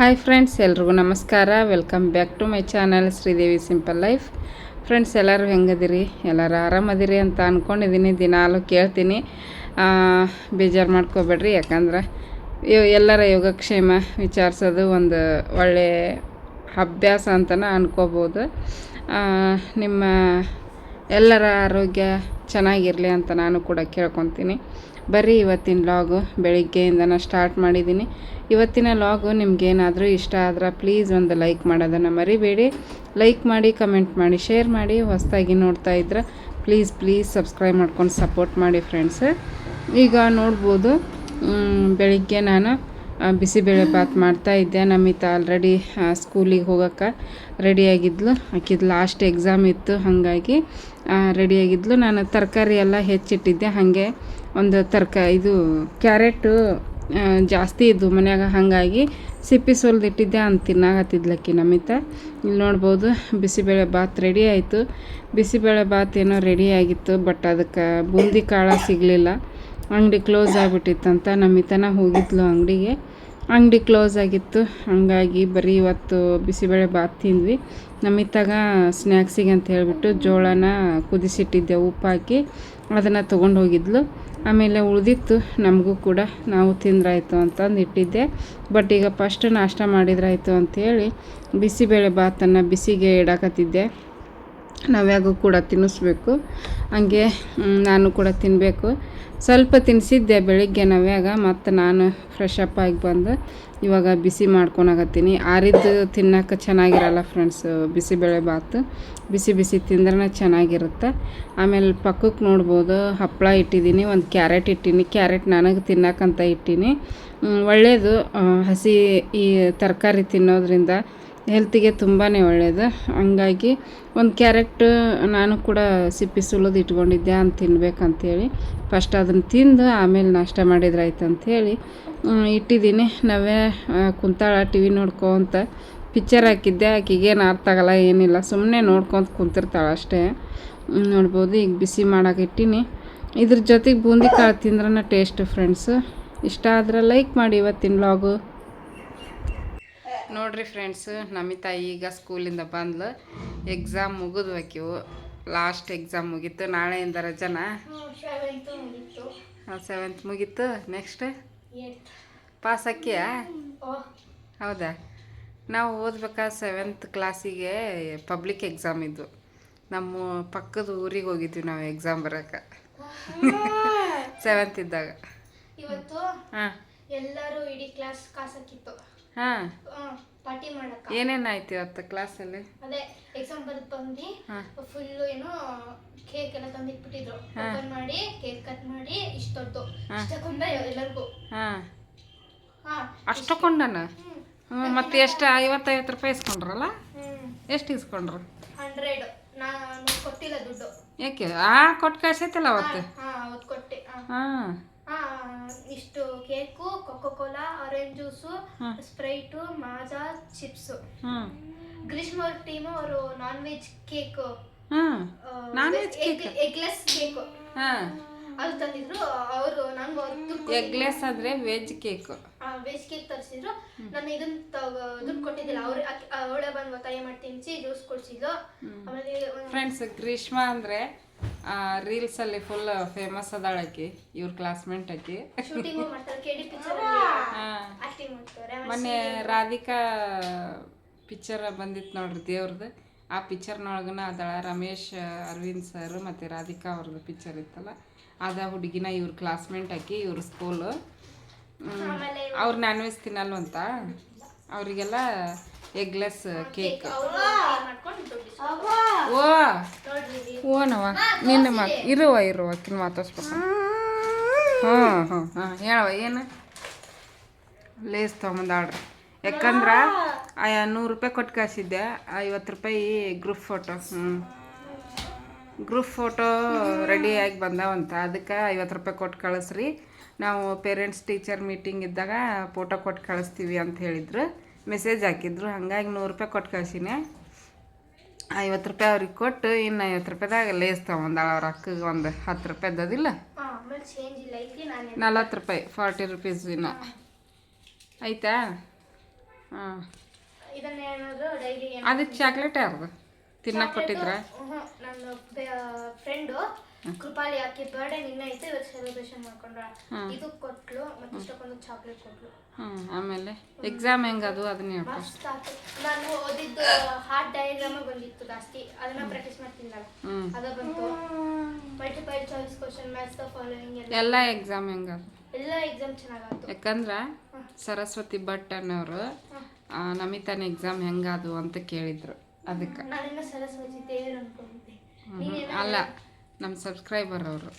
Hi friends, ಎಲ್ರಿಗೂ ನಮಸ್ಕಾರ. Welcome back to my channel Sridevi simple life. Friends, ಎಲ್ಲರೂ ಹೆಂಗದಿರಿ? ಎಲ್ಲರೂ ಆರಾಮದಿರಿ ಅಂತ ಅಂದ್ಕೊಂಡಿದ್ದೀನಿ ದಿನಾಲು ಕೇಳ್ತೀನಿ. ಬೇಜಾರು ಮಾಡ್ಕೋಬೇಡ್ರಿ. ಯಾಕಂದ್ರೆ ಎಲ್ಲರ ಯೋಗಕ್ಷೇಮ ವಿಚಾರಿಸೋದು ಒಂದು ಒಳ್ಳೆಯ ಅಭ್ಯಾಸ ಅಂತಲೇ ಅಂದ್ಕೋಬೋದು ನಿಮ್ಮ ಎಲ್ಲರ ಆರೋಗ್ಯ ಚೆನ್ನಾಗಿರಲಿ ಅಂತ ನಾನು ಕೂಡ ಕೇಳ್ಕೊತೀನಿ. ಬರ್ರಿ ಇವತ್ತಿನ ಲಾಗು ನಾನು ಸ್ಟಾರ್ಟ್ ಮಾಡಿದ್ದೀನಿ. ಇವತ್ತಿನ ಲಾಗು ನಿಮಗೇನಾದರೂ ಇಷ್ಟ ಆದ್ರೆ ಪ್ಲೀಸ್ ಒಂದು ಲೈಕ್ ಮಾಡೋದನ್ನು ಮರಿಬೇಡಿ. ಲೈಕ್ ಮಾಡಿ ಕಮೆಂಟ್ ಮಾಡಿ ಶೇರ್ ಮಾಡಿ, ಹೊಸದಾಗಿ ನೋಡ್ತಾ ಇದ್ರೆ ಪ್ಲೀಸ್ ಪ್ಲೀಸ್ ಸಬ್ಸ್ಕ್ರೈಬ್ ಮಾಡ್ಕೊಂಡು ಸಪೋರ್ಟ್ ಮಾಡಿ ಫ್ರೆಂಡ್ಸ್ ಈಗ ನೋಡ್ಬೋದು ಬೆಳಿಗ್ಗೆ ನಾನು ಬಿಸಿಬೇಳೆ ಬಾತ್ ಮಾಡ್ತಾ ಇದ್ದೆ. ನಮಿತ ಆಲ್ರೆಡಿ ಸ್ಕೂಲಿಗೆ ಹೋಗೋಕ್ಕೆ ರೆಡಿಯಾಗಿದ್ಲು ಆಕಿದು ಲಾಸ್ಟ್ ಎಕ್ಸಾಮ್ ಇತ್ತು, ಹಾಗಾಗಿ ರೆಡಿಯಾಗಿದ್ಲು ನಾನು ತರಕಾರಿ ಎಲ್ಲ ಹೆಚ್ಚಿಟ್ಟಿದ್ದೆ. ಹಾಗೆ ಒಂದು ತರ್ಕ, ಇದು ಕ್ಯಾರೆಟು ಜಾಸ್ತಿ ಇದ್ದು ಮನ್ಯಾಗ ಹಾಗಾಗಿ ಸಿಪ್ಪಿ ಸೋಲ್ದಿಟ್ಟಿದ್ದೆ ಅಂತ ತಿನ್ನಾಗತ್ತಿದ್ಲಕ್ಕಿ ನಮಿತ. ಇಲ್ಲಿ ನೋಡ್ಬೋದು ಬಿಸಿಬೇಳೆ ಬಾತ್ ರೆಡಿ ಆಯಿತು. ಬಿಸಿಬೇಳೆ ಬಾತ್ ಏನೋ ರೆಡಿ ಆಗಿತ್ತು, ಬಟ್ ಅದಕ್ಕೆ ಬೂಂದಿ ಕಾಳು ಸಿಗಲಿಲ್ಲ. ಅಂಗಡಿ ಕ್ಲೋಸ್ ಆಗಿಬಿಟ್ಟಿತ್ತಂತ ನಮಿತನ ಹೋಗಿದ್ಲು ಅಂಗಡಿಗೆ. ಅಂಗಡಿ ಕ್ಲೋಸ್ ಆಗಿತ್ತು, ಹಂಗಾಗಿ ಬರೀ ಇವತ್ತು ಬಿಸಿಬೇಳೆ ಬಾತ್ ತಿಂದ್ವಿ. ನಮಿತಾಗ ಸ್ನ್ಯಾಕ್ಸಿಗೆ ಅಂತ ಹೇಳಿಬಿಟ್ಟು ಜೋಳನ ಕುದಿಸಿಟ್ಟಿದ್ದೆ ಉಪ್ಪು ಹಾಕಿ ಅದನ್ನು ತೊಗೊಂಡು ಹೋಗಿದ್ಲು. ಆಮೇಲೆ ಉಳಿದಿತ್ತು, ನಮಗೂ ಕೂಡ ನಾವು ತಿಂದ್ರಾಯ್ತು ಅಂತಂದು ಇಟ್ಟಿದ್ದೆ ಬಟ್ ಈಗ ಫಸ್ಟ್ ನಾಷ್ಟ ಮಾಡಿದ್ರಾಯ್ತು ಅಂಥೇಳಿ ಬಿಸಿಬೇಳೆ ಭಾತನ್ನು ಬಿಸಿಗೆ ಇಡಾಕತ್ತಿದ್ದೆ. ನಾವ್ಯಾಗೂ ಕೂಡ ತಿನ್ನಿಸ್ಬೇಕು. ಹಂಗೆ ನಾನು ಕೂಡ ತಿನ್ನಬೇಕು ಸ್ವಲ್ಪ ತಿನ್ನಿಸಿದ್ದೆ ಬೆಳಿಗ್ಗೆ ನವ್ಯಾಗ, ಮತ್ತು ನಾನು ಫ್ರೆಶ್ ಅಪ್ ಆಗಿ ಬಂದು ಇವಾಗ ಬಿಸಿ ಮಾಡ್ಕೊಳಕತ್ತೀನಿ ಆರಿದ್ದು ತಿನ್ನೋಕೆ ಚೆನ್ನಾಗಿರಲ್ಲ ಫ್ರೆಂಡ್ಸ್ ಬಿಸಿಬೇಳೆ ಬಾತು. ಬಿಸಿ ಬಿಸಿ ತಿಂದ್ರೆ ಚೆನ್ನಾಗಿರುತ್ತೆ. ಆಮೇಲೆ ಪಕ್ಕಕ್ಕೆ ನೋಡ್ಬೋದು ಹಪ್ಪಳ ಇಟ್ಟಿದ್ದೀನಿ, ಒಂದು ಕ್ಯಾರೆಟ್ ಇಟ್ಟೀನಿ. ಕ್ಯಾರೆಟ್ ನನಗೆ ತಿನ್ನಕ್ಕಂತ ಇಟ್ಟೀನಿ. ಒಳ್ಳೆಯದು ಹಸಿ ಈ ತರಕಾರಿ ತಿನ್ನೋದ್ರಿಂದ ಹೆಲ್ತಿಗೆ ತುಂಬಾ ಒಳ್ಳೆಯದು ಹಂಗಾಗಿ ಒಂದು ಕ್ಯಾರೆಟ್ ನಾನು ಕೂಡ ಸಿಪ್ಪೆ ಸುಲಿದು ಇಟ್ಕೊಂಡಿದ್ದೆ ಅಂತ ತಿನ್ಬೇಕಂತೇಳಿ. ಫಸ್ಟ್ ಅದನ್ನು ತಿಂದು ಆಮೇಲೆ ನಾಷ್ಟ ಮಾಡಿದ್ರಾಯ್ತು ಅಂಥೇಳಿ ಇಟ್ಟಿದ್ದೀನಿ. ನಾವೇ ಕುಂತಾಳ ಟಿ ವಿ ನೋಡ್ಕೊಂತ ಪಿಕ್ಚರ್ ಹಾಕಿದ್ದೆ. ಆಕಿಗೇನು ಅರ್ಥ ಆಗಲ್ಲ, ಏನಿಲ್ಲ. ಸುಮ್ಮನೆ ನೋಡ್ಕೊತ ಕುಂತಿರ್ತಾಳೆ ಅಷ್ಟೇ. ನೋಡ್ಬೋದು. ಈಗ ಬಿಸಿ ಮಾಡೋಕೆ ಇಟ್ಟೀನಿ. ಇದ್ರ ಜೊತೆಗೆ ಬೂಂದಿ ಕಾಳು ತಿಂದ್ರೆ ಟೇಸ್ಟ್ ಫ್ರೆಂಡ್ಸು ಇಷ್ಟ ಆದರೆ ಲೈಕ್ ಮಾಡಿ ಇವತ್ತಿನ ಲಾಗು ನೋಡ್ರಿ ಫ್ರೆಂಡ್ಸ್ ನಮಿತಾ ಈಗ ಸ್ಕೂಲಿಂದ ಬಂದ್ಲು. ಎಕ್ಸಾಮ್ ಮುಗಿದು ಹಾಕಿವು ಲಾಸ್ಟ್ ಎಕ್ಸಾಮ್ ಮುಗೀತು. ನಾಳೆಯಿಂದ ರಜನ? ಸೆವೆಂತು ಮುಗೀತು. ನೆಕ್ಸ್ಟ್ ಪಾಸ್ ಓ ಹೌದಾ? ನಾವು ಓದ್ಬೇಕಾ ಸೆವೆಂತ್ ಕ್ಲಾಸಿಗೆ ಪಬ್ಲಿಕ್ ಎಕ್ಸಾಮ್ ಇದ್ವು. ನಮ್ಮ ಪಕ್ಕದ ಊರಿಗೆ ಹೋಗಿದ್ವಿ ನಾವು ಎಕ್ಸಾಮ್ ಬರೋಕೆ. ಸೆವೆಂತ್ ಇದ್ದಾಗ. ಇವತ್ತು ಹಾಂ. ಎಲ್ಲರೂ ಇಡೀ ಕ್ಲಾಸ್ ಕಾಸಕ್ಕಿತ್ತು. ಹಾಂ. ಪಾರ್ಟಿ ಮಾಡಕ್ಕ. ಏನೇನಾಯ್ತು ಇವತ್ತು ಕ್ಲಾಸಲ್ಲಿ? ಅದೇ ಎಕ್ಸಾಮ್ ಬರೆದು ಬಂದು ಫುಲ್ಲು ಏನು ಕೇಕ್ ಎಲ್ಲ ತಂದಿಟ್ಬಿಟ್ಟಿದ್ರು. ಓಪನ್ ಮಾಡಿ ಕೇಕ್ ಕಟ್ ಮಾಡಿ ಇಷ್ಟು ದೊಡ್ಡದು. ಇಷ್ಟಕ್ಕೊಂದ ಎಲ್ಲರಿಗೂ. ಹಾಂ. ಅಷ್ಟಕ್ಕೊಂಡನ ಮತ್ತೆ ಎಷ್ಟು ಐವತ್ತೈವತ್ತು ರೂಪಾಯಿ ಇಸ್ಕೊಂಡ್ರಲ್ಲ? ಎಷ್ಟು ಇಸ್ಕೊಂಡ್ರು? ಹಂಡ್ರೆಡ್. ನಾನು ಕೊಟ್ಟಿಲ್ಲ ದುಡ್ಡು. ಯಾಕೆ ಆ ಕೊಟ್ಟು ಕಳ್ಸೈತಲ್ಲ ಅವತ್ತು? ಹಾ ಕೊಟ್ಟೆ. ಹಾ. ಇಷ್ಟು cake Coca Cola orange juice. Sprite Maaza chips Grishma team ಅವರು ನಾನ್ ವೆಜ್ ಕೇಕ್ ಹ್ಞೂ Non-veg cake? ಎಗ್ಲೆಸ್ ಕೇಕ್ ಹಾಂ. ಅದು ತಂದಿದ್ರು ಅವರು ನಂಗೆ ಅವ್ರು ಎಗ್ಲೆಸ್ ಅಂದ್ರೆ ವೆಜ್ ಕೇಕ್ ವೆಜ್ ಕೇಕ್ ತರಿಸಿದ್ರು. ನಾನು ಇದನ್ನ ದುಡ್ಡು ಕೊಟ್ಟಿದ್ದಿಲ್ಲ. ಅವ್ರು ಅವಳೇ ಬಂದು ಒತ್ತಾಯ ಮಾಡಿ ತಿನ್ಸಿ ಜ್ಯೂಸ್ ಕೊಡ್ಸಿದ್ಲು. ಆಮೇಲೆ ಫ್ರೆಂಡ್ಸ್ ಗ್ರೀಷ್ಮ ಅಂದರೆ ರೀಲ್ಸಲ್ಲಿ ಫುಲ್ ಫೇಮಸ್ ಅದಾಳ ಆಕಿ ಇವ್ರ ಕ್ಲಾಸ್ಮೇಟ್ ಆಕಿ. ಮೊನ್ನೆ ರಾಧಿಕಾ ಪಿಕ್ಚರ್ ಬಂದಿತ್ತು ನೋಡ್ರಿ ದೇವ್ರದ್ದು ಆ ಪಿಕ್ಚರ್ನೊಳಗನ ಅದಾಳ ರಮೇಶ್ ಅರವಿಂದ್ ಸರ್ ಮತ್ತು ರಾಧಿಕಾ ಅವ್ರದ್ದು ಪಿಕ್ಚರ್ ಇತ್ತಲ್ಲ. ಅದ ಹುಡುಗಿನ ಇವ್ರ ಕ್ಲಾಸ್ಮೇಟ್ ಆಕಿ ಇವ್ರ ಸ್ಕೂಲು ಅವ್ರು ನಾನ್ ವೆಜ್ ತಿನ್ನಲ್ವಂತ. ಅವರಿಗೆಲ್ಲ ಎಗ್ಲೆಸ್ ಕೇಕ್ ದುಡ್ಡು ಇಸ್ಕೊಂಡ್ರು. ಓ. ಓನವ ನಿನ್ನ ಮಾತು ಇರುವ ಇರುವ ಅಕ್ಕಿನ ಮಾತಾಡ್ಸ್ಬೇಕು ಹಾಂ ಹಾಂ ಹಾಂ. ಹೇಳವ ಏನು? ಲೇಸ್ ತೊಗೊಂಬಂದಾಳ್ರಿ ಯಾಕಂದ್ರೆ ಆಯಾ ನೂರು ರೂಪಾಯಿ ಕೊಟ್ಟು ಕಳ್ಸಿದ್ದೆ. ಐವತ್ತು ರೂಪಾಯಿ ಗ್ರೂಪ್ ಫೋಟೋ ಹ್ಞೂ ಗ್ರೂಪ್ ಫೋಟೋ ರೆಡಿಯಾಗಿ ಬಂದಾವಂತ. ಅದಕ್ಕೆ ಐವತ್ತು ರೂಪಾಯಿ ಕೊಟ್ಟು ಕಳಿಸ್ರಿ. ನಾವು ಪೇರೆಂಟ್ಸ್ ಟೀಚರ್ ಮೀಟಿಂಗ್ ಇದ್ದಾಗ ಫೋಟೋ ಕೊಟ್ಟು ಕಳಿಸ್ತೀವಿ ಅಂತ ಹೇಳಿದ್ರು. ಮೆಸೇಜ್ ಹಾಕಿದ್ರು ಹಾಗಾಗಿ ನೂರು ರೂಪಾಯಿ ಕೊಟ್ಟು ಕಳ್ಸಿನಿ. ಐವತ್ತು ರೂಪಾಯಿ ಅವ್ರಿಗೆ ಕೊಟ್ಟು ಇನ್ನು ಐವತ್ತು ರೂಪಾಯಿದಾಗ ಲೇಸ್ ತೊಗೊಂಡಾಳ ಅವ್ರ ಅಕ್ಕಗೆ ಒಂದು ಹತ್ತು ರೂಪಾಯಿ ಅದಿಲ್ಲ ಆಮೇಲೆ ಚೇಂಜ್ ಇಲ್ಲ. ಇಲ್ಲಿ ನಾನು ನಲ್ವತ್ತು ರೂಪಾಯಿ ಫಾರ್ಟಿ ರುಪೀಸ್ ಇನ್ನು ಆಯ್ತಾ? ಹಾಂ. ಅದಕ್ಕೆ ಚಾಕ್ಲೇಟ್ ಯಾರ್ದು? ತಿನ್ನಕ್ಕೆ ಕೊಟ್ಟಿದ್ರ? ಫ್ರೆಂಡು ಕೃಪಾಲಿ ಹಾಕಿ ಬರ್ಡೇ ನಿನ್ನೆ ಐತೆ ಇವತ್ತು ಸೆಲೆಬ್ರೇಷನ್ ಮಾಡ್ಕೊಂಡ್ರ? ಇದು ಕೊಟ್ಲು ಮತ್ತೆ ಇಷ್ಟಕ್ಕೊಂದು ಚಾಕ್ಲೇಟ್ ಕೊಟ್ಲು. ಹ್ಮ್ ಆಮೇಲೆ ಎಕ್ಸಾಮ್ ಹೆಂಗದು ಅದನ್ನ ಹೇಳ್ಕೊ. ಮಸ್ತ್ ಆತು ನಾನು ಓದಿದ್ದು ಹಾರ್ಟ್ ಡಯಾಗ್ರಾಮ್ ಬಂದಿತ್ತು ಜಾಸ್ತಿ. ಅದನ್ನ ಪ್ರಾಕ್ಟೀಸ್ ಮಾಡ್ತಿದ್ದಲ್ಲ ಅದ ಬಂತು. Multiple choice question maths the following ಎಲ್ಲ ಎಕ್ಸಾಮ್ ಹೆಂಗದು ಎಲ್ಲ ಎಕ್ಸಾಮ್ ಚೆನ್ನಾಗಾಯ್ತು. ಯಾಕಂದ್ರೆ ಸರಸ್ವತಿ ಭಟ್ ಅನ್ನೋರು ನಮಿತಾನ ಎಕ್ಸಾಮ್ ಹೆಂಗಾದು ಅಂತ ಕೇಳಿದ್ರು. ಅದಕ್ಕೆ. ನಾನಿನ್ನ ಸರಸ್ವತಿ ದೇವ್ರು ಅನ್ಕೊಂಡಿದ್ದೆ ಅಲ್ಲ ನಮ್ಮ ಸಬ್ಸ್ಕ್ರೈಬರ್ ಅವರು.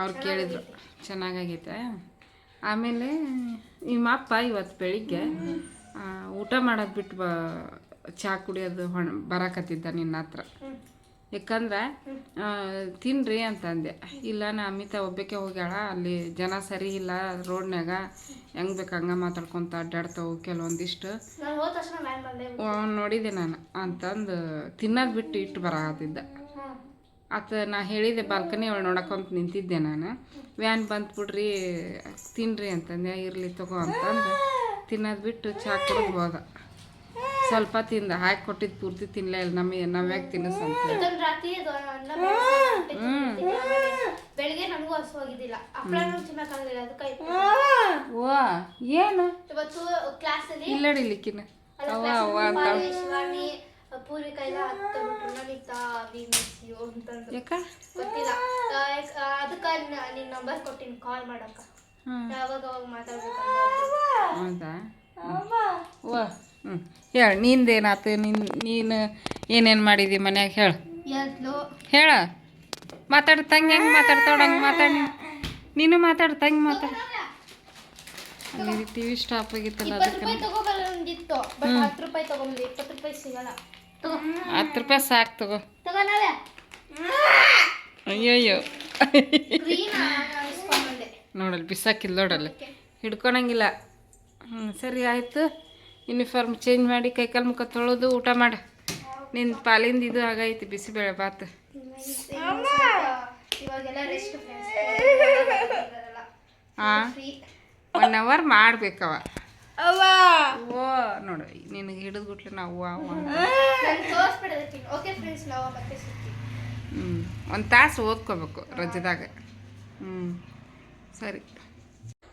ಅವ್ರು ಕೇಳಿದರು ಚೆನ್ನಾಗಾಗೈತೆ ಆಮೇಲೆ ನಿಮ್ಮ ಅಪ್ಪ ಇವತ್ತು ಬೆಳಿಗ್ಗೆ ಊಟ ಮಾಡೋದು ಬಿಟ್ಟು ಬ ಚಹಾ ಕುಡಿಯೋದು ಹೊಣ ಬರಕತ್ತಿದ್ದ ನಿನ್ನ ಹತ್ರ. ಯಾಕಂದ್ರೆ ತಿನ್ನಿರಿ ತಿನ್ರಿ ಅಂತಂದೆ. ಇಲ್ಲ ನಾ ಅಮಿತಾ ಒಬ್ಬಕ್ಕೆ ಹೋಗ್ಯಾಳ ಅಲ್ಲಿ ಜನ ಸರಿ ಇಲ್ಲ ರೋಡ್ನಾಗ ಹೆಂಗೆ ಬೇಕು ಹಂಗೆ ಮಾತಾಡ್ಕೊತ ಅಡ್ಡಾಡ್ತಾವು ಕೆಲವೊಂದಿಷ್ಟು. ನೋಡಿದೆ ನಾನು ಅಂತಂದು ತಿನ್ನೋದು ಬಿಟ್ಟು ಇಟ್ಟು ಬರಾಕತ್ತಿದ್ದ. ಆತ ನಾ ಹೇಳಿದೆ ಬಾಲ್ಕನಿ ಒಳಗೆ ನೋಡಕ್ಕಂತ ನಿಂತಿದ್ದೆ ನಾನು. ವ್ಯಾನ್ ಬಂತು ಬಿಡ್ರಿ ತಿನ್ರಿ ಅಂತಂದೆ. ಇರಲಿ ತಗೋ ಅಂತಂದು. ತಿನ್ನೋದು ಬಿಟ್ಟು ಚಾ ಕುಡಿದು ಹೋದ. ಸ್ವಲ್ಪ ತಿಂದ. ಹಾಕಿ ಕೊಟ್ಟಿದ್ದು ಪೂರ್ತಿ ತಿನ್ನಲೇ ಇಲ್ಲ. ನಮಗೆ ನಾವ್ಯಾಕೆ ತಿನ್ನಿಸ್ ಬೆಳಿಗ್ಗೆ ನನಗೂ ಹಸು ಹೋಗಿದ್ದಿಲ್ಲ. ಹಪ್ಪಳನೂ ತಿನ್ನಕ್ಕಾಗಲಿಲ್ಲ ಅದಕ್ಕೆ ಓ ಏನು? ಇವತ್ತು ಕ್ಲಾಸಲ್ಲಿ ಇಲ್ಲಡಿಲಿಕ್ಕಿನ ಅವ್ವ ಅವ್ವ ಅಂತ. ಶಿವಾನಿ ಪೂರಿ ಕೈಲ ಹತ್ತಬಿಟ್ರು ನನಿತಾ ವಿ ಮಿಸ್ ಯು ಅಂತಂದ್ರು ಯಾಕ ಗೊತ್ತಿಲ್ಲ ಅದಕ್ಕೆ ನಿನ್ನ ನಂಬರ್ ಕೊಟ್ಟಿನಿ ಕಾಲ್ ಮಾಡಕ್ಕ. ಯಾವಾಗ ಅವಾಗ ಮಾತಾಡ್ಬೇಕಂತ ಹೌದಾ? ಓ ಹ್ಞೂ ಹೇಳು ನಿಂದೇನಾತು? ನಿನ್ ನೀನು ಏನೇನು ಮಾಡಿದಿ ಮನ್ಯಾಗ ಹೇಳು. ಎದ್ಲು ಹೇಳ. ಮಾತಾಡ್ ತಂಗಿ ಹೆಂಗೆ ಮಾತಾಡ್ತಾವಳ ಹಂಗೆ ಮಾತಾಡಿ ನೀನು. ಮಾತಾಡ್ತಂಗೆ ಮಾತಾಡ ಅಲ್ಲಿ ಟಿ ವಿ ಸ್ಟಾಪ್ ಆಗಿತ್ತಲ್ಲ ಅದಕ್ಕೆ ಹತ್ತು ರೂಪಾಯಿ ತಗೊಂಡ್ಲಿ ಇಪ್ಪತ್ತು ರೂಪಾಯಿ ಸಿಗಲ್ಲ. ಹತ್ತು ರೂಪಾಯಿ ಸಾಕು ತಗೋ. ಅಯ್ಯಯ್ಯೋ. ನೋಡಲ್ಲಿ ಬಿಸಾಕಿಲ್ಲ ನೋಡಲ್ಲಿ. ಹಿಡ್ಕೊಳಂಗಿಲ್ಲ. ಹ್ಞೂ ಸರಿ ಆಯಿತು. ಯೂನಿಫಾರ್ಮ್ ಚೇಂಜ್ ಮಾಡಿ ಕೈಕಾಲು ಮುಖ ತೊಳೆದು ಊಟ ಮಾಡಿ. ನಿನ್ನ ಪಾಲಿಂದ ಇದು ಆಗೈತಿ ಬಿಸಿಬೇಳೆ ಬಾತು. ಹಾಂ ಒನ್ ಅವರ್ ಮಾಡ್ಬೇಕವ. ಓ ನೋಡು ನಿನಗೆ ಹಿಡಿದು ಬಿಟ್ಲೆ ನಾವು ಅವ್ವ ಓಕೆ ಫ್ರೆಂಡ್ಸ್ ನಾವು ಮತ್ತೆ ಹ್ಞೂ ಒಂದು ತಾಸು ಓದ್ಕೋಬೇಕು ರಜದಾಗ. ಹ್ಞೂ ಸರಿ.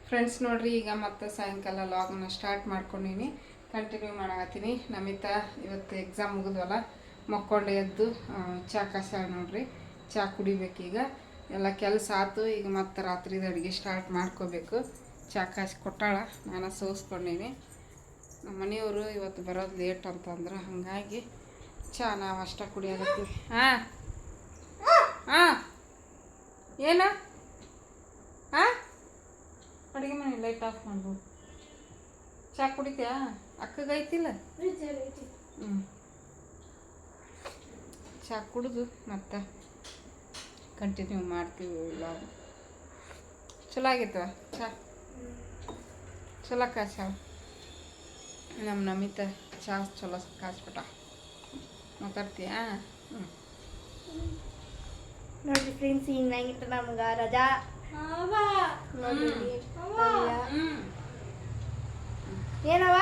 ಫ್ರೆಂಡ್ಸ್ ನೋಡ್ರಿ ಈಗ ಮತ್ತೆ ಸಾಯಂಕಾಲ ಲಾಗನ್ನ ಸ್ಟಾರ್ಟ್ ಮಾಡ್ಕೊಂಡೀನಿ. ಕಂಟಿನ್ಯೂ ಮಾಡಕತ್ತೀನಿ. ನಮಿತಾ ಇವತ್ತು ಎಕ್ಸಾಮ್ ಮುಗಿದ್ವಲ್ಲ ಮಕ್ಕೊಂಡು ಎದ್ದು ಚಹಾ ಚಾ ಕಸ ನೋಡ್ರಿ. ಚಾ ಕುಡಿಬೇಕೀಗ. ಎಲ್ಲ ಕೆಲಸ ಆತು ಈಗ ಮತ್ತೆ ರಾತ್ರಿದ ಅಡುಗೆ ಸ್ಟಾರ್ಟ್ ಮಾಡ್ಕೋಬೇಕು. ಚಾ ಕೊಟ್ಟಾಳ. ನಾನು ಸೋಸ್ಕೊಂಡೀನಿ. ನಮ್ಮ ಮನೆಯವರು ಇವತ್ತು ಬರೋದು ಲೇಟ್ ಅಂತಂದ್ರೆ ಹಾಗಾಗಿ ಚಾ ನಾವು ಅಷ್ಟ ಕುಡಿಯೋದತ್ತೀವಿ ಹಾಂ. ಹಾಂ. ಏನು? ಹಾಂ? ಅಡುಗೆ ಮನೆ ಲೈಟ್ ಆಫ್ ಮಾಡ್ಬೋದು. ಚಾ ಕುಡಿತೀಯಾ? ಅಕ್ಕಗೈತಿಲ್ಲ ಹ್ಞೂ ಚಾ ಕುಡಿದು ಮತ್ತೆ ಕಂಟಿನ್ಯೂ ಮಾಡ್ತೀವಿ ಇಲ್ಲ ಚಲೋ ಆಗೈತವ? ಚಾ? ಚಲೋ ಕಾಸ್ಯಾವ ನಮ್ಮ ನಮಿತ ಚಾ ಚಲೋ ಕಾಸ್ಬಿಟ್ಟ ಮಾತಾಡ್ತೀಯಾ ಹ್ಞೂ ನೋಡ್ರಿ ಫ್ರೆಂಡ್ಸ್ ಇನ್ನಂಗಿಟ್ಟು ನಮ್ಗೆ ರಜಾ ನೋಡ್ರಿ ನವ್ಯ. ಏನವ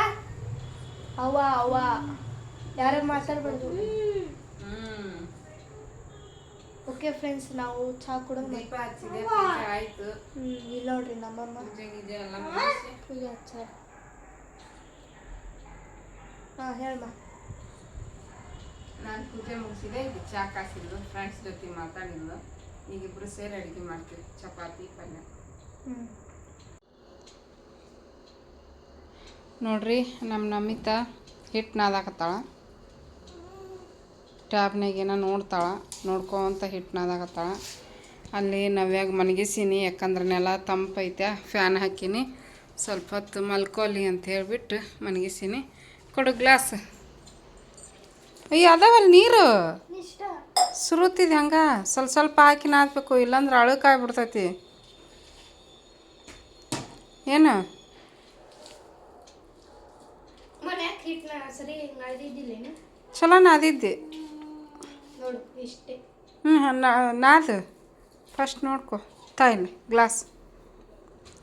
ಅವ್ವ ಅವ್ವ ಯಾರು ಮಾತಾಡ್ಬಾರ್ದು ಹ್ಞೂ ಓಕೆ ಫ್ರೆಂಡ್ಸ್ ನಾವು ಚಾ ಕೂಡ ದೀಪ ಹಚ್ಚಿದೆ ಪೂಜೆ ಆಯ್ತು. ಹ್ಮ್ ಇಲ್ಲ ನೋಡ್ರಿ ನಮ್ಮಮ್ಮ. ಪೂಜೆ ಗೀಜೆ ಎಲ್ಲ ಮುಗಿಸಿ. ಪೂಜೆ ಹಚ್ಚಾರ. ಹಾ ಹೇಳಮ್ಮ. ನಾನು ಪೂಜೆ ಮುಗಿಸಿದೆ ಈಗ ಚಾ ಕಾಸಿದ್ಲು ಫ್ರೆಂಡ್ಸ್ ಜೊತೆ ಮಾತಾಡಿದ್ಲು ಈಗ ಇಬ್ರು ಸೇರಿ ಅಡುಗೆ ಮಾಡ್ತೀವಿ ಚಪಾತಿ ಪಲ್ಯ. ಹ್ಮ್. ನೋಡ್ರಿ ನಮ್ಮ ನಮಿತಾ ಹಿಟ್ಟು ನಾದಾಕತ್ತಾಳ ಟ್ಯಾಬ್ನಾಗ ಏನೋ ನೋಡ್ತಾಳೆ ನೋಡ್ಕೊಂತ ಹಿಟ್ಟು ನಾದಾಕತ್ತಾಳ ಅಲ್ಲಿ ನವ್ಯಾಗ ಮಲಗಿಸೀನಿ ಯಾಕಂದ್ರೆ ನೆಲ ತಂಪೈತೆ ಫ್ಯಾನ್ ಹಾಕೀನಿ ಸ್ವಲ್ಪ ಹೊತ್ತು ಮಲ್ಕೋಲಿ ಅಂತ ಹೇಳಿಬಿಟ್ಟು ಮಲಗಿಸೀನಿ ಕೊಡು ಗ್ಲಾಸ್. ಅಯ್ಯ ಅದಾವಲ್ಲ ನೀರು? ಸುರುತ್ತಿದೆ ಹಂಗ? ಸ್ವಲ್ಪ ಸ್ವಲ್ಪ ಹಾಕಿ ನಾದಬೇಕು ಇಲ್ಲಾಂದ್ರೆ ಅಳಕಾಗ್ಬಿಡ್ತೈತಿ ಏನು? ಚಲೋ ನಾದಿದ್ದೆ. ಹ್ಞೂ ನಾದು. ಫಸ್ಟ್ ನೋಡ್ಕೊ. ತಾಯಿಲಿ ಗ್ಲಾಸ್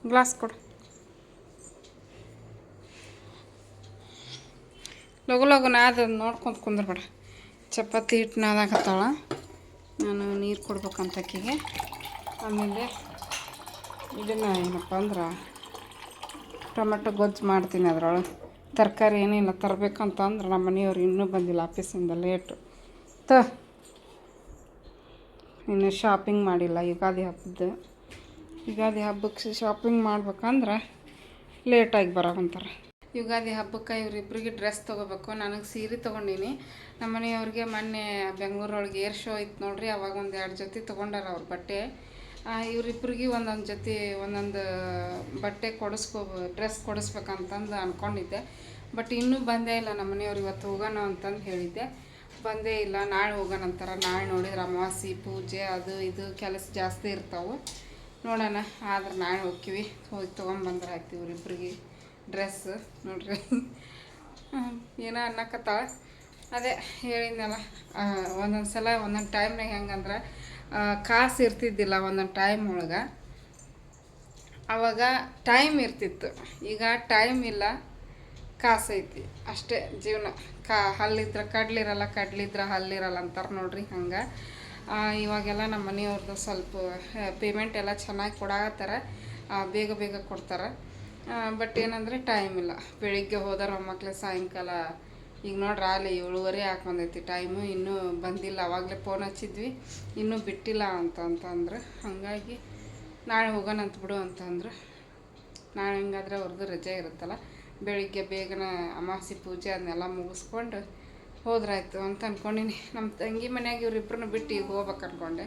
ಗ್ಲಾಸ್ ಕೊಡು. ಲಗು ಲಗು ನಾದ ನೋಡ್ಕೊಂತ ಕುಂದ್ರಬೇಡ. ಚಪಾತಿ ಹಿಟ್ಟು ನಾದಾಕತ್ತಾಳ ನಾನು ನೀರು ಕೊಡ್ಬೇಕಂತ ಆಕಿಗೆ ಆಮೇಲೆ ಇದನ್ನು ಏನಪ್ಪ ಅಂದ್ರೆ, ಟೊಮೆಟೊ ಗೊಜ್ಜು ಮಾಡ್ತೀನಿ ಅದ್ರೊಳಗೆ. ತರಕಾರಿ ಏನಿಲ್ಲ, ತರಬೇಕಂತ ಅಂದ್ರೆ ನಮ್ಮ ಮನೆಯವ್ರು ಇನ್ನೂ ಬಂದಿಲ್ಲ, ಆಫೀಸಿಂದ ಲೇಟು ತ. ಇನ್ನು ಶಾಪಿಂಗ್ ಮಾಡಿಲ್ಲ, ಯುಗಾದಿ ಹಬ್ಬದ ಯುಗಾದಿ ಹಬ್ಬಕ್ಕೆ ಶಾಪಿಂಗ್ ಮಾಡ್ಬೇಕಂದ್ರೆ ಲೇಟಾಗಿ ಬರೋಕಂತಾರೆ ಯುಗಾದಿ ಹಬ್ಬಕ್ಕೆ ಇವರಿಬ್ಬರಿಗೆ ಡ್ರೆಸ್ ತೊಗೋಬೇಕು. ನನಗೆ ಸೀರೆ ತೊಗೊಂಡೀನಿ. ನಮ್ಮ ಮನೆಯವ್ರಿಗೆ ಮೊನ್ನೆ ಬೆಂಗಳೂರೊಳಗೆ ಏರ್ ಶೋ ಇತ್ತು ನೋಡ್ರಿ, ಅವಾಗ ಒಂದು ಎರಡು ಜೊತೆ ತೊಗೊಂಡಾರ ಅವ್ರ ಬಟ್ಟೆ. ಇವರಿಬ್ಬರಿಗೆ ಒಂದೊಂದು ಜೊತೆ ಒಂದೊಂದು ಬಟ್ಟೆ ಕೊಡಿಸ್ಕೋ ಡ್ರೆಸ್ ಕೊಡಿಸ್ಬೇಕಂತಂದು ಅಂದ್ಕೊಂಡಿದ್ದೆ ಬಟ್ ಇನ್ನೂ ಬಂದೇ ಇಲ್ಲ ನಮ್ಮ ಮನೆಯವ್ರು ಇವತ್ತು ಹೋಗೋಣ ಅಂತಂದು ಹೇಳಿದ್ದೆ. ಬಂದೇ ಇಲ್ಲ, ನಾಳೆ ಹೋಗೋಣ ಅಂತಾರೆ ನಾಳೆ ನೋಡಿದ್ರೆ ಅಮಾವಾಸಿ ಪೂಜೆ ಅದು ಇದು ಕೆಲಸ ಜಾಸ್ತಿ ಇರ್ತಾವೆ. ನೋಡೋಣ, ಆದ್ರೆ ನಾಳೆ ಹೋಗ್ತೀವಿ. ಹೋಗಿ ತೊಗೊಂಬಂದ್ರೆ ಆಯ್ತು ಇಬ್ಬರಿಗೆ ಡ್ರೆಸ್ ನೋಡ್ರಿ. ಏನೋ ಅನ್ನಕತ್ತಾಳ. ಅದೇ ಹೇಳಿದ್ನಲ್ಲ ಒಂದೊಂದು ಸಲ ಒಂದೊಂದು ಟೈಮ್ನಾಗ ಹೆಂಗಂದ್ರೆ ಕಾಸು ಇರ್ತಿದ್ದಿಲ್ಲ ಒಂದೊಂದು ಟೈಮ್ ಒಳಗೆ. ಅವಾಗ ಟೈಮ್ ಇರ್ತಿತ್ತು. ಈಗ ಟೈಮ್ ಇಲ್ಲ. ಕಾಸು ಐತಿ. ಅಷ್ಟೇ ಜೀವನ. ಕಾ ಹಲ್ಲಿದ್ರೆ ಕಡ್ಲಿರಲ್ಲ, ಕಡ್ಲಿದ್ರೆ ಹಲ್ಲಿರಲ್ಲ ಅಂತಾರೆ ನೋಡ್ರಿ ಹಂಗೆ. ಇವಾಗೆಲ್ಲ ನಮ್ಮ ಮನೆಯವ್ರದ್ದು ಸ್ವಲ್ಪ ಪೇಮೆಂಟ್ ಎಲ್ಲ ಚೆನ್ನಾಗಿ ಕೊಡಾಕತ್ತಾರ. ಬೇಗ ಬೇಗ ಕೊಡ್ತಾರೆ. ಬಟ್ ಏನಂದರೆ ಟೈಮ್ ಇಲ್ಲ. ಬೆಳಿಗ್ಗೆ ಹೋದಾರ ಮಕ್ಕಳು ಸಾಯಂಕಾಲ, ಈಗ ನೋಡ್ರಿ ಅಲ್ಲಿ ಏಳುವರೆ ಹಾಕಿ ಬಂದೈತಿ. ಟೈಮು ಇನ್ನೂ ಬಂದಿಲ್ಲ. ಅವಾಗಲೇ ಫೋನ್ ಹಚ್ಚಿದ್ವಿ. ಇನ್ನೂ ಬಿಟ್ಟಿಲ್ಲ ಅಂತ ಅಂತಂದ್ರೆ ಹಾಗಾಗಿ ನಾಳೆ ಹೋಗೋಣ ಅಂತ ಬಿಡು ಅಂತಂದ್ರೆ ನಾಳೆ ಹೆಂಗಾದ್ರೆ ಅವ್ರದ್ದು ರಜೆ ಇರುತ್ತಲ್ಲ. ಬೆಳಿಗ್ಗೆ ಬೇಗನೆ ಅಮಾವಾಸ್ಯೆ ಪೂಜೆ ಅದನ್ನೆಲ್ಲ ಮುಗಿಸ್ಕೊಂಡು ಹೋದ್ರಾಯ್ತು ಅಂತ ಅಂದ್ಕೊಂಡಿನಿ ನಮ್ಮ ತಂಗಿ ಮನ್ಯಾಗ ಇವ್ರಿಬ್ರನ್ನ ಬಿಟ್ಟು ಈಗ ಹೋಗ್ಬೇಕು ಅಂದ್ಕೊಂಡೆ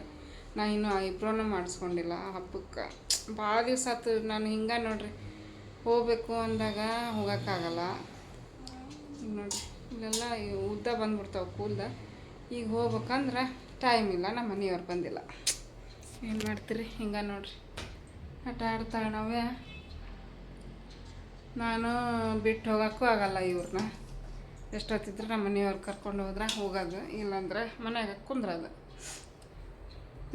ನಾ ಇನ್ನೂ ಇಬ್ಬರೂ ಮಾಡಿಸ್ಕೊಂಡಿಲ್ಲ. ಹಬ್ಬಕ್ಕೆ ಭಾಳ ದಿವಸ ಆತು ನಾನು ಹಿಂಗೆ ನೋಡ್ರಿ, ಹೋಗ್ಬೇಕು ಅಂದಾಗ ಹೋಗೋಕ್ಕಾಗಲ್ಲ. ನೋಡಿ ಇಲ್ಲೆಲ್ಲ ಉದ್ದ ಬಂದ್ಬಿಡ್ತಾವೆ ಕೂಲ್ದ. ಈಗ ಹೋಗ್ಬೇಕಂದ್ರೆ ಟೈಮ್ ಇಲ್ಲ. ನಮ್ಮ ಮನೆಯವ್ರು ಬಂದಿಲ್ಲ. ಏನು ಮಾಡ್ತೀರಿ? ಹಿಂಗೆ ನೋಡ್ರಿ. ಆಟ ಆಡ್ತಾಳೆ ನಾವೇ ನಾನು ಬಿಟ್ಟು ಹೋಗೋಕ್ಕೂ ಆಗಲ್ಲ ಇವ್ರನ್ನ. ಎಷ್ಟೊತ್ತಿದ್ರೆ ನಮ್ಮ ಮನೆಯವ್ರು ಕರ್ಕೊಂಡು ಹೋದ್ರೆ ಹೋಗೋದು, ಇಲ್ಲಾಂದ್ರೆ ಮನ್ಯಾಗ ಕುಂದ್ರದು.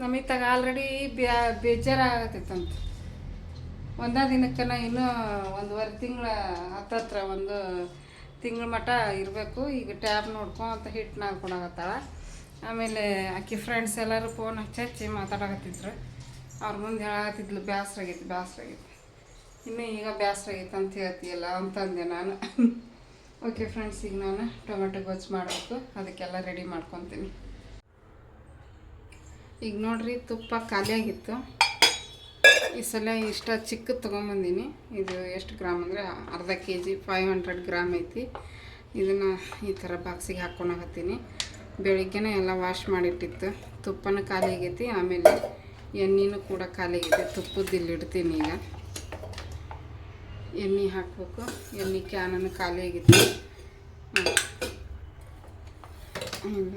ನಮಗಿತ್ತಾಗ ಆಲ್ರೆಡಿ ಬ್ಯಾ ಬೇಜಾರಾಗತ್ತೈತಂತ ಒಂದೇ ದಿನಕ್ಕೆ ನಾ ಇನ್ನೂ ಒಂದೂವರೆ ತಿಂಗಳ ಹತ್ತತ್ರ ಒಂದು ತಿಂಗಳ ಮಟ್ಟ ಇರಬೇಕು, ಈಗ ಟ್ಯಾಬ್ ನೋಡ್ಕೊಂತ ಹಿಟ್ಟು ನಾದ್ಕೊಳಕತ್ತಾಳ ಆಮೇಲೆ ಅಕ್ಕಿ ಫ್ರೆಂಡ್ಸ್ ಎಲ್ಲರೂ ಫೋನ್ ಹಚ್ಚಿ ಹಚ್ಚಿ ಮಾತಾಡಕತ್ತಿದ್ರು. ಅವ್ರ ಮುಂದೆ ಹೇಳಕತ್ತಿದ್ಲು, ಬ್ಯಾಸ್ರಾಗೈತಿ ಬ್ಯಾಸ್ರಾಗೈತಿ. ಇನ್ನು ಈಗ ಬೇಸರ ಆಗೈತೆ ಅಂತ ಹೇಳ್ತೀಯಲ್ಲ ಅಂತಂದೆ ನಾನು. ಓಕೆ ಫ್ರೆಂಡ್ಸ್ ಈಗ ನಾನು ಟೊಮೆಟೊ ಗೊಜ್ಜು ಮಾಡಬೇಕು. ಅದಕ್ಕೆಲ್ಲ ರೆಡಿ ಮಾಡ್ಕೊತೀನಿ. ಈಗ ನೋಡ್ರಿ ತುಪ್ಪ ಖಾಲಿಯಾಗಿತ್ತು ಈ ಸಲ ಇಷ್ಟ ಚಿಕ್ಕದು ತೊಗೊಂಬಂದೀನಿ. ಇದು ಎಷ್ಟು ಗ್ರಾಮ್ ಅಂದರೆ ಅರ್ಧ K G five hundred gram ಐತಿ. ಇದನ್ನು ಈ ಥರ ಬಾಕ್ಸಿಗೆ ಹಾಕ್ಕೊಳಕತ್ತೀನಿ ಬೆಳಿಗ್ಗೆನೇ ಎಲ್ಲ ವಾಶ್ ಮಾಡಿಟ್ಟಿತ್ತು. ತುಪ್ಪನೂ ಖಾಲಿ ಆಗೈತಿ. ಆಮೇಲೆ ಎಣ್ಣೆನೂ ಕೂಡ ಖಾಲಿ ಆಗೈತಿ. ತುಪ್ಪದ್ದು ಇಲ್ಲಿ ಇಡ್ತೀನಿ ಈಗ. ಎಣ್ಣೆ ಹಾಕಬೇಕು. ಎಣ್ಣೆ ಕ್ಯಾನನ್ನು ಖಾಲಿ ಆಗಿತ್ತು.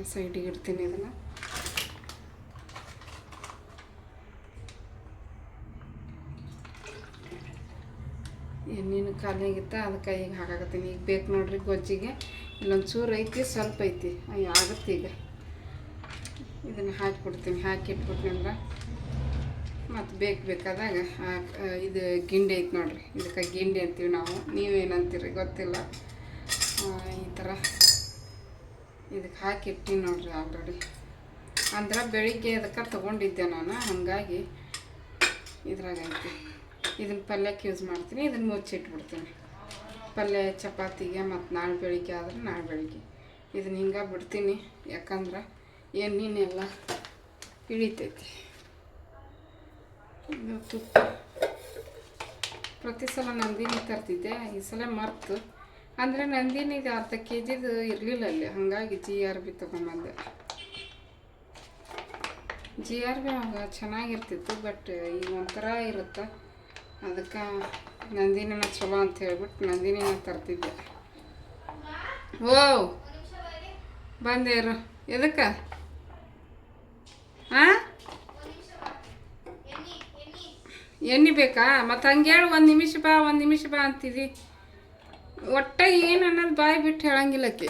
ಸೈಡಿಗೆ ಇಡ್ತೀನಿ ಇದನ್ನು. ಎಣ್ಣೆನು ಖಾಲಿ ಆಗಿತ್ತ? ಅದಕ್ಕೆ ಈಗ ಹಾಕಾಕತ್ತೀನಿ. ಈಗ ಬೇಕು ನೋಡ್ರಿ ಗೊಜ್ಜಿಗೆ. ಇಲ್ಲೊಂದು ಚೂರು ಐತಿ, ಸ್ವಲ್ಪ ಐತಿ. ಆಗುತ್ತೆ ಈಗ. ಇದನ್ನು ಹಾಕಿಬಿಡ್ತೀನಿ. ಹಾಕಿ ಇಟ್ಬಿಟ್ನಿ ಅಂದ್ರೆ. ಮತ್ತು ಬೇಕು ಬೇಕಾದಾಗ ಇದು ಗಿಂಡಿ ಐತೆ ನೋಡ್ರಿ. ಇದಕ್ಕೆ ಗಿಂಡಿ ಅಂತೀವಿ ನಾವು. ನೀವೇನಂತೀರಿ ಗೊತ್ತಿಲ್ಲ. ಈ ಥರ ಇದಕ್ಕೆ ಹಾಕಿ ನೋಡಿರಿ ಆಲ್ರೆಡಿ ಅಂದ್ರೆ ಬೆಳಿಗ್ಗೆ ಅದಕ್ಕೆ ತೊಗೊಂಡಿದ್ದೆ ನಾನು, ಹಾಗಾಗಿ ಇದ್ರಾಗೈತಿ ಇದನ್ನ ಪಲ್ಯಕ್ಕೆ ಯೂಸ್ ಮಾಡ್ತೀನಿ ಇದನ್ನು ಮುಚ್ಚಿಟ್ಬಿಡ್ತೀನಿ. ಪಲ್ಯ, ಚಪಾತಿಗೆ ಮತ್ತು ನಾಳೆ ಬೆಳಿಗ್ಗೆ ಆದ್ರೆ ನಾಳೆ ಬೆಳಿಗ್ಗೆ. ಇದನ್ನ ಹಿಂಗೆ ಬಿಡ್ತೀನಿ, ಯಾಕಂದ್ರೆ ಎಣ್ಣೆನೆಲ್ಲ ಇಳಿತೈತಿ. ಇದು ತುಪ್ಪ ಪ್ರತಿ ಸಲ ನಂದಿನಿ ತರ್ತಿದ್ದೆ, ಈ ಸಲ ಮರ್ತು. ಅಂದರೆ ನಂದಿನಿದು ಅರ್ಧ ಕೆ ಜಿದು ಇರಲಿಲ್ಲ ಅಲ್ಲಿ, ಹಾಗಾಗಿ ಜಿ ಆರ್ ಬಿ ತೊಗೊಂಬಂದೆ. ಜಿ ಆರ್ ಬಿ ಅವಾಗ ಚೆನ್ನಾಗಿರ್ತಿತ್ತು ಬಟ್ ಈಗ ಒಂಥರ ಇರುತ್ತೆ? ಅದಕ್ಕೆ ನಂದಿನಿನ ಚಲೋ ಅಂತ ಹೇಳ್ಬಿಟ್ಟು ನಂದಿನಿನ ತರ್ತಿದ್ದೆ. ಓ ಬಂದೇರು ಎದಕ್ಕೆ? ಹಾಂ ಎಣ್ಣೆ ಬೇಕಾ? ಮತ್ತು ಹಂಗೆ ಹೇಳು, ಒಂದು ನಿಮಿಷ ಬಾ, ಒಂದು ನಿಮಿಷ ಬಾ ಅಂತಿದಿ ಒಟ್ಟ ಏನು ಅನ್ನೋದು ಬಾಯಿ ಬಿಟ್ಟು ಹೇಳಂಗಿಲ್ಲಕ್ಕೆ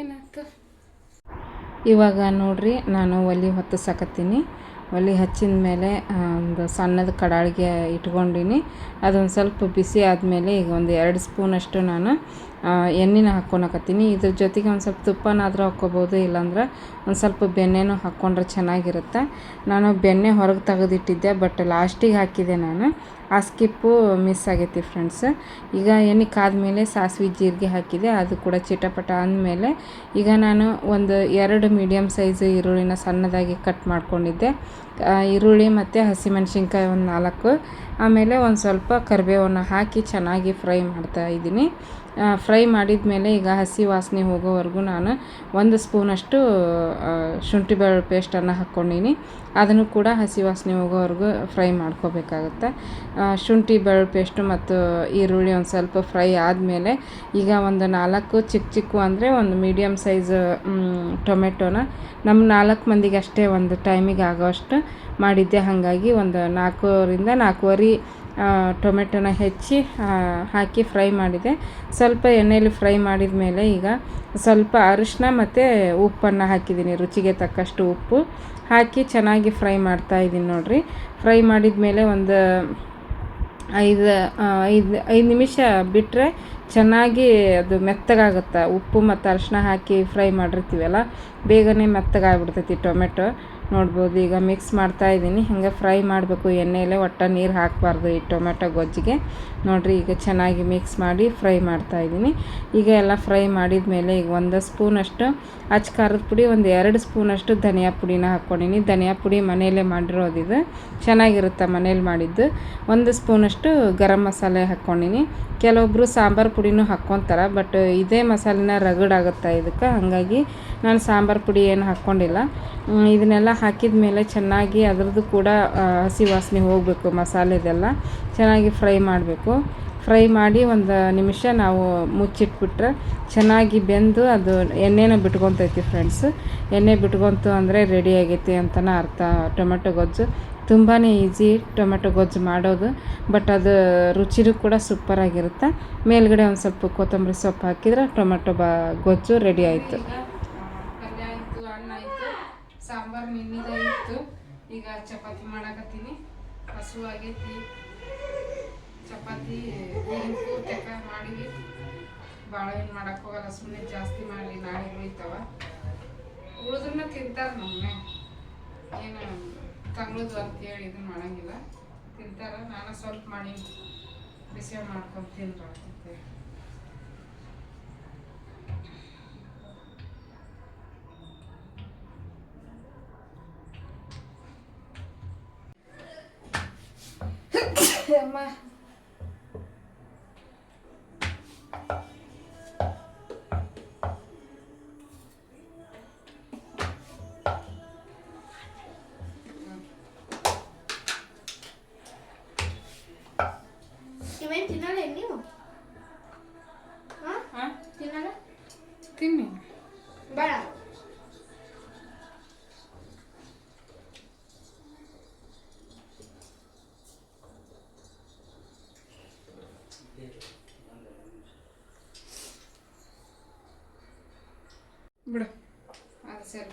ಏನಾಯ್ತು ಇವಾಗ ನೋಡ್ರಿ, ನಾನು ಒಲೆ ಹೊತ್ತಿಸಕತ್ತೀನಿ. ಒಲೆ ಹಚ್ಚಿದ ಮೇಲೆ ಒಂದು ಸಣ್ಣದ ಕಡಾಳಿಗೆ ಇಟ್ಕೊಂಡಿನಿ. ಅದೊಂದು ಸ್ವಲ್ಪ ಬಿಸಿ ಆದಮೇಲೆ ಈಗ ಒಂದು ಎರಡು ಸ್ಪೂನಷ್ಟು ನಾನು ಎಣ್ಣೆನ ಹಾಕ್ಕೊಳಕತ್ತೀನಿ ಇದ್ರ ಜೊತೆಗೆ ಒಂದು ಸ್ವಲ್ಪ ತುಪ್ಪನಾದರೂ ಹಾಕ್ಕೋಬೋದು, ಇಲ್ಲಾಂದ್ರೆ ಒಂದು ಸ್ವಲ್ಪ ಬೆಣ್ಣೆನೂ ಹಾಕ್ಕೊಂಡ್ರೆ ಚೆನ್ನಾಗಿರುತ್ತೆ. ನಾನು ಬೆಣ್ಣೆ ಹೊರಗೆ ತೆಗೆದಿಟ್ಟಿದ್ದೆ, ಬಟ್ ಲಾಸ್ಟಿಗೆ ಹಾಕಿದೆ ನಾನು. ಆ ಸ್ಕಿಪ್ಪು ಮಿಸ್ ಆಗೈತಿ ಫ್ರೆಂಡ್ಸ್ ಈಗ ಎಣ್ಣೆ ಕಾದ್ಮೇಲೆ ಸಾಸಿವೆ ಜೀರಿಗೆ ಹಾಕಿದೆ, ಅದು ಕೂಡ ಚಿಟಪಟ ಅಂದಮೇಲೆ ಈಗ ನಾನು ಒಂದು ಎರಡು ಮೀಡಿಯಮ್ ಸೈಜ್ ಈರುಳ್ಳಿನ ಸಣ್ಣದಾಗಿ ಕಟ್ ಮಾಡ್ಕೊಂಡಿದ್ದೆ. ಈರುಳ್ಳಿ ಮತ್ತು ಹಸಿಮೆಣ್ಸಿನ್ಕಾಯಿ ಒಂದು ನಾಲ್ಕು. ಆಮೇಲೆ ಒಂದು ಸ್ವಲ್ಪ ಕರಿಬೇವನ್ನು ಹಾಕಿ ಚೆನ್ನಾಗಿ ಫ್ರೈ ಮಾಡ್ತಾ ಇದ್ದೀನಿ. ಫ್ರೈ ಮಾಡಿದ ಮೇಲೆ ಈಗ ಹಸಿ ವಾಸನೆ ಹೋಗೋವರೆಗೂ ನಾನು ಒಂದು ಸ್ಪೂನಷ್ಟು ಶುಂಠಿ ಬೆಳ್ಳುಳ್ಳಿ ಪೇಸ್ಟನ್ನು ಹಾಕ್ಕೊಂಡೀನಿ. ಅದನ್ನು ಕೂಡ ಹಸಿ ವಾಸನೆ ಹೋಗೋವರೆಗೂ ಫ್ರೈ ಮಾಡ್ಕೋಬೇಕಾಗುತ್ತೆ. ಶುಂಠಿ ಬೆಳ್ಳುಳ್ಳಿ ಪೇಸ್ಟು ಮತ್ತು ಈರುಳ್ಳಿ ಒಂದು ಸ್ವಲ್ಪ ಫ್ರೈ ಆದಮೇಲೆ ಈಗ ಒಂದು ನಾಲ್ಕು ಚಿಕ್ಕ ಚಿಕ್ಕ ಅಂದರೆ ಒಂದು ಮೀಡಿಯಮ್ ಸೈಜ್ ಟೊಮೆಟೊನ ನಮ್ಮ ನಾಲ್ಕು ಮಂದಿಗೆ ಅಷ್ಟೇ ಒಂದು ಟೈಮಿಗೆ ಆಗೋಷ್ಟು ಮಾಡಿದ್ದೆ. ಹಾಗಾಗಿ ಒಂದು ನಾಲ್ಕೂರಿಂದ ನಾಲ್ಕೂವರೆ ಟೊಮೆಟೊನ ಹೆಚ್ಚಿ ಹಾಕಿ ಫ್ರೈ ಮಾಡಿದೆ. ಸ್ವಲ್ಪ ಎಣ್ಣೆಯಲ್ಲಿ ಫ್ರೈ ಮಾಡಿದ ಮೇಲೆ ಈಗ ಸ್ವಲ್ಪ ಅರಿಶಿನ ಮತ್ತು ಉಪ್ಪನ್ನು ಹಾಕಿದ್ದೀನಿ, ರುಚಿಗೆ ತಕ್ಕಷ್ಟು ಉಪ್ಪು. ಹಾಕಿ ಚೆನ್ನಾಗಿ ಫ್ರೈ ಮಾಡ್ತಾ ಇದ್ದೀನಿ ನೋಡಿರಿ. ಫ್ರೈ ಮಾಡಿದ ಮೇಲೆ ಒಂದು ಐದು ಐದು ಐದು ನಿಮಿಷ ಬಿಟ್ಟರೆ ಚೆನ್ನಾಗಿ ಅದು ಮೆತ್ತಗಾಗುತ್ತೆ. ಉಪ್ಪು ಮತ್ತು ಅರಿಶಿನ ಹಾಕಿ ಫ್ರೈ ಮಾಡಿರ್ತೀವಲ್ಲ, ಬೇಗನೆ ಮೆತ್ತಗಾಗ್ಬಿಡ್ತೈತಿ ಟೊಮೆಟೊ. ನೋಡ್ಬೋದು. ಈಗ ಮಿಕ್ಸ್ ಮಾಡ್ತಾ ಇದ್ದೀನಿ ಹಾಗೆ ಫ್ರೈ ಮಾಡಬೇಕು. ಎಣ್ಣೆಯಲ್ಲೇ ಒಟ್ಟು ನೀರು ಹಾಕಬಾರ್ದು ಈ ಟೊಮೆಟೊ ಗೊಜ್ಜಿಗೆ. ನೋಡಿರಿ, ಈಗ ಚೆನ್ನಾಗಿ ಮಿಕ್ಸ್ ಮಾಡಿ ಫ್ರೈ ಮಾಡ್ತಾ ಇದ್ದೀನಿ. ಈಗ ಎಲ್ಲ ಫ್ರೈ ಮಾಡಿದ ಮೇಲೆ ಈಗ ಒಂದು ಸ್ಪೂನಷ್ಟು ಅಚ್ಚ ಖಾರದ ಪುಡಿ, ಒಂದು ಎರಡು ಸ್ಪೂನಷ್ಟು ಧನಿಯಾ ಪುಡಿನ ಹಾಕ್ಕೊಂಡಿನಿ ಧನಿಯಾ ಪುಡಿ ಮನೆಯಲ್ಲೇ ಮಾಡಿರೋದಿದು ಚೆನ್ನಾಗಿರುತ್ತೆ ಮನೇಲಿ ಮಾಡಿದ್ದು. ಒಂದು ಸ್ಪೂನಷ್ಟು ಗರಂ ಮಸಾಲೆ ಹಾಕ್ಕೊಂಡಿನಿ ಕೆಲವೊಬ್ಬರು ಸಾಂಬಾರು ಪುಡಿನೂ ಹಾಕ್ಕೊತಾರೆ, ಬಟ್ ಇದೇ ಮಸಾಲೆನ ರಗಡಾಗುತ್ತೆ ಇದಕ್ಕೆ. ಹಾಗಾಗಿ ನಾನು ಸಾಂಬಾರು ಪುಡಿ ಏನು ಹಾಕ್ಕೊಂಡಿಲ್ಲ ಇದನ್ನೆಲ್ಲ ಹಾಕಿದ ಮೇಲೆ ಚೆನ್ನಾಗಿ ಅದರದ್ದು ಕೂಡ ಹಸಿ ವಾಸನೆ ಹೋಗಬೇಕು ಮಸಾಲೆದೆಲ್ಲ. ಚೆನ್ನಾಗಿ ಫ್ರೈ ಮಾಡಬೇಕು. ಫ್ರೈ ಮಾಡಿ ಒಂದು ನಿಮಿಷ ನಾವು ಮುಚ್ಚಿಟ್ಬಿಟ್ರೆ ಚೆನ್ನಾಗಿ ಬೆಂದು ಅದು ಎಣ್ಣೆನ ಬಿಟ್ಕೊತೈತಿ ಫ್ರೆಂಡ್ಸ್ ಎಣ್ಣೆ ಬಿಟ್ಕೊತು ಅಂದರೆ ರೆಡಿ ಆಗೈತಿ ಅಂತಲೇ ಅರ್ಥ. ಟೊಮೆಟೊ ಗೊಜ್ಜು ತುಂಬಾ ಈಸಿ ಟೊಮೆಟೊ ಗೊಜ್ಜು ಮಾಡೋದು. ಬಟ್ ಅದು ರುಚಿನೂ ಕೂಡ ಸೂಪರಾಗಿರುತ್ತೆ ಮೇಲ್ಗಡೆ ಒಂದು ಸ್ವಲ್ಪ ಕೊತ್ತಂಬರಿ ಸೊಪ್ಪು ಹಾಕಿದ್ರೆ ಟೊಮೆಟೊ ಬಾ ಗೊಜ್ಜು ರೆಡಿ ಆಯಿತು. ಆಯಿತು ಸಾಂಬಾರು ಈಗ ಚಪಾತಿ ಮಾಡಕತ್ತೀನಿ. ಹಸು ಚಪಾತಿ ತಕ ಮಾಡಿವಿ ಭಾಳ ಏನು ಮಾಡಕ್ಕೆ ಹೋಗಲ್ಲ ಸುಮ್ಮನೆ ಜಾಸ್ತಿ ಮಾಡಲಿ, ನಾಳೆ ಉಳಿತಾವ. ಉಳಿದ್ರನ್ನ ತಿಂತಾರೆ ನಮ್ಮನೆ ಏನು ತಂಗ್ಳದು ಅಂತೇಳಿ ಇದನ್ನ ಮಾಡಂಗಿಲ್ಲ. ತಿಂತಾರೆ, ನಾನು ಸ್ವಲ್ಪ ಮಾಡಿ ಬಿಸಿ ಮಾಡ್ಕೊಂಡು ತಿಂದ್ರೆ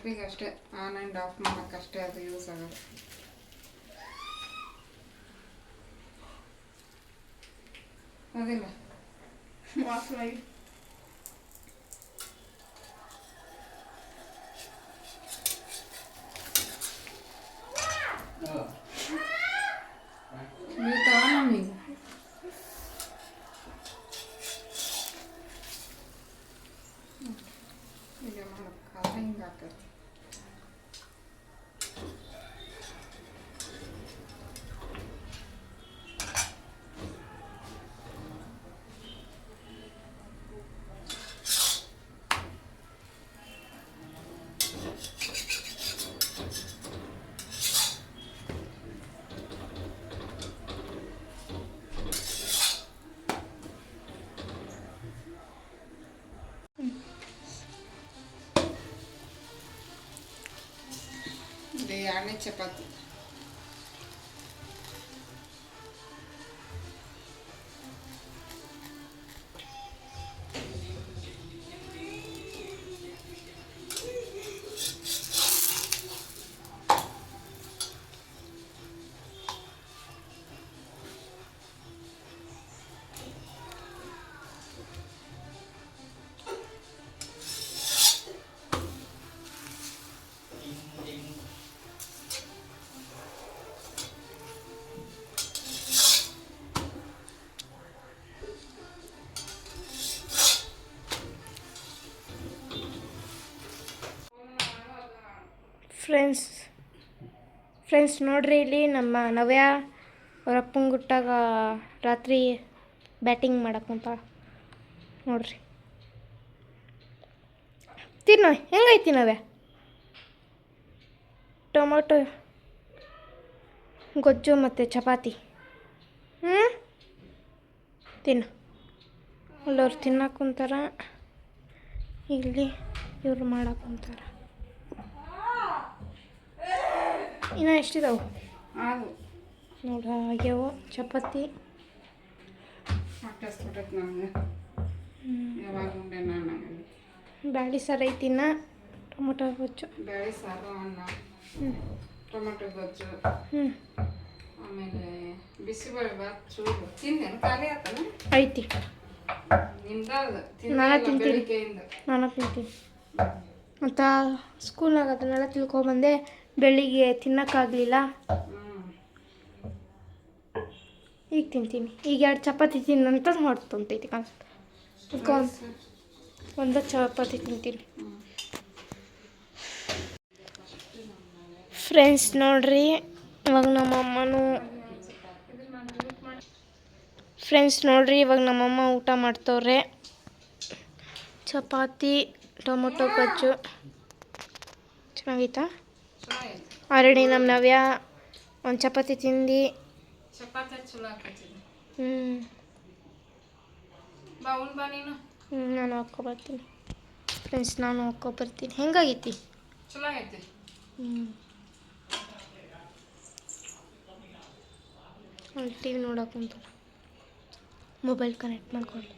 ಅದು ಅಷ್ಟೇ ಆನ್ ಆ್ಯಂಡ್ ಆಫ್ ಮಾಡೋಕ್ಕಷ್ಟೇ ಅದು ಯೂಸ್ ಆಗೋದು ಅದಿಲ್ಲ ಇದು ಎರಡನೇ ಫ್ರೆಂಡ್ಸ್ ಫ್ರೆಂಡ್ಸ್ ನೋಡ್ರಿ ಇಲ್ಲಿ ನಮ್ಮ ನವ್ಯ ಅವ್ರ ಅಪ್ಪಂಗೆ ಗುಟ್ಟಾಗ ರಾತ್ರಿ ಬ್ಯಾಟಿಂಗ್ ಮಾಡಕ್ಕಂತ ನೋಡ್ರಿ. ತಿನ್ನು, ಹೆಂಗೈತಿ ನವ್ಯ? ಟೊಮೊಟೊ, ಗೊಜ್ಜು ಮತ್ತು ಚಪಾತಿ. ಹ್ಞೂ ತಿನ್ನು. ಅಲ್ಲವ್ರು ತಿನ್ನಕ್ಕೆ ಇಲ್ಲಿ ಇವ್ರು ಮಾಡಕ್ಕೆ ಇನ್ನು ಎಷ್ಟಿದಾವೆ? ನೋಡ ಆಗ್ಯಾವ. ಚಪಾತಿ. ಬ್ಯಾಳಿ ಸಾರು ಐತಿನ್ನ ಟೊಮೊಟೊ ಗೊಜ್ಜು. ಬ್ಯಾಳಿ ಸಾರು ಅನ್ನ. ಟೊಮೆಟೊ ಗೊಜ್ಜು. ಹ್ಞೂ ಆಮೇಲೆ ಬಿಸಿಬೇಳೆ ಬಾತ್ ಚೂರು. ತಿಂದೇನು? ಖಾಲಿ ಆತನ? ಐತಿ. ನಾನೇ ತಿಂತೀನಿ. ನಾನು ತಿಂತೀನಿ. ಮತ್ತು ಸ್ಕೂಲ್ನಾಗ ಅದನ್ನೆಲ್ಲ ತಿಳ್ಕೊಬಂದೆ ಬೆಳಿಗ್ಗೆ ತಿನ್ನೋಕ್ಕಾಗಲಿಲ್ಲ. ಈಗ ತಿಂತೀನಿ. ಈಗ ಎರಡು ಚಪಾತಿ ತಿನ್ನಂತ ಹೊಟ್ಟು ಕಾಣಿಸ್ತು ಒಂದು ಚಪಾತಿ ತಿಂತೀನಿ. ಫ್ರೆಂಡ್ಸ್ ನೋಡ್ರಿ, ಇವಾಗ ನಮ್ಮ ಅಮ್ಮನೂ ಫ್ರೆಂಡ್ಸ್ ನೋಡ್ರಿ, ಇವಾಗ ನಮ್ಮಮ್ಮ ಊಟ ಮಾಡ್ತವ್ರೆ. ಚಪಾತಿ, ಟೊಮೊಟೊ, ಗೊಜ್ಜು. ಚೆನ್ನಾಗೈತೆ? ಆಲ್ರೆಡಿ ನಮ್ಮ ನವ್ಯ ಒಂದು ಚಪಾತಿ ತಿಂದು. ಚಪಾತಿ ಚಲೋ ಹಾಕತ್ತಿದ್ದೆ ಹ್ಞೂ ಬಾ ಉಣ್ ಬಾ ನೀನು. ಹ್ಞೂ ನಾನು ಹಾಕ್ಕೊಬರ್ತೀನಿ ಫ್ರೆಂಡ್ಸ್ ನಾನು ಹಾಕ್ಕೊಬರ್ತೀನಿ ಹೆಂಗಾಗೈತಿ? ಚಲೋ ಆಗೈತಿ. ಹ್ಞೂ ಟಿ ವಿ ನೋಡೋಕೆ ಮೊಬೈಲ್ ಕನೆಕ್ಟ್ ಮಾಡ್ಕೊಂಡು